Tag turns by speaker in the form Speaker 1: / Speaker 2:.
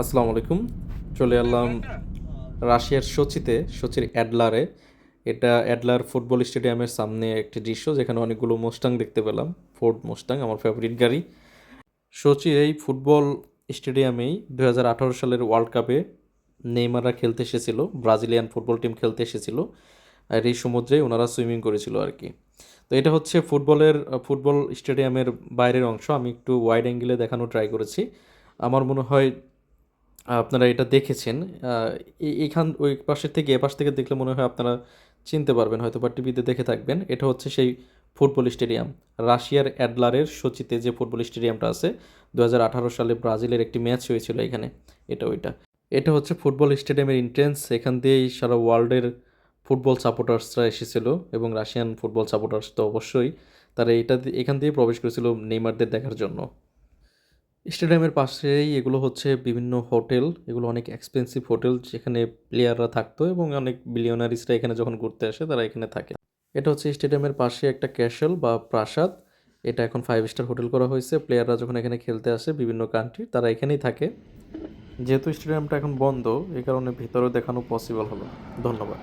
Speaker 1: আসসালামু আলাইকুম। চলে এলাম রাশিয়ার সোচিতে, সোচির অ্যাডলারে। এটা অ্যাডলার ফুটবল স্টেডিয়ামের সামনে একটি দৃশ্য, যেখানে অনেকগুলো মোস্টাং দেখতে পেলাম। ফোর্ড মোস্টাং, আমার ফেভারিট গাড়ি। সোচির এই ফুটবল স্টেডিয়ামেই দু হাজার আঠারো সালের ওয়ার্ল্ড কাপে নেইমাররা খেলতে এসেছিল, ব্রাজিলিয়ান ফুটবল টিম খেলতে এসেছিল, আর এই সমুদ্রে ওনারা সুইমিং করেছিল আর কি। তো এটা হচ্ছে ফুটবলের, ফুটবল স্টেডিয়ামের বাইরের অংশ। আমি একটু ওয়াইড অ্যাঙ্গেলে দেখানো ট্রাই করেছি। আমার মনে হয় আপনারা এটা দেখেছেন এখান, ওই পাশের থেকে, এ পাশ থেকে দেখলে মনে হয় আপনারা চিনতে পারবেন হয়তো বা টিভিতে দেখে থাকবেন। এটা হচ্ছে সেই ফুটবল স্টেডিয়াম। রাশিয়ার অ্যাডলারের সোচিতে যে ফুটবল স্টেডিয়ামটা আছে দু হাজার আঠারো সালে ব্রাজিলের একটি ম্যাচ হয়েছিল এখানে। এটা ওইটা। এটা হচ্ছে ফুটবল স্টেডিয়ামের ইন্ট্রেন্স এখান দিয়েই সারা ওয়ার্ল্ডের ফুটবল সাপোর্টার্সরা এসেছিল এবং রাশিয়ান ফুটবল সাপোর্টার্স তো অবশ্যই তারা এটা এখান দিয়ে প্রবেশ করেছিল নেইমারদের দেখার জন্য। স্টেডিয়ামের পাশেই এগুলো হচ্ছে বিভিন্ন হোটেল, এগুলো অনেক এক্সপেন্সিভ হোটেল যেখানে প্লেয়াররা থাকতো এবং অনেক বিলিয়নারিসরা এখানে যখন ঘুরতে আসে তারা এখানে থাকে। এটা হচ্ছে স্টেডিয়ামের পাশে একটা ক্যাসেল বা প্রাসাদ, এটা এখন ফাইভ স্টার হোটেল করা হয়েছে। প্লেয়াররা যখন এখানে খেলতে আসে বিভিন্ন কান্ট্রি তারা এখানেই থাকে। যেহেতু স্টেডিয়ামটা এখন বন্ধ এই কারণে ভিতরে দেখানো পসিবল হলো ধন্যবাদ।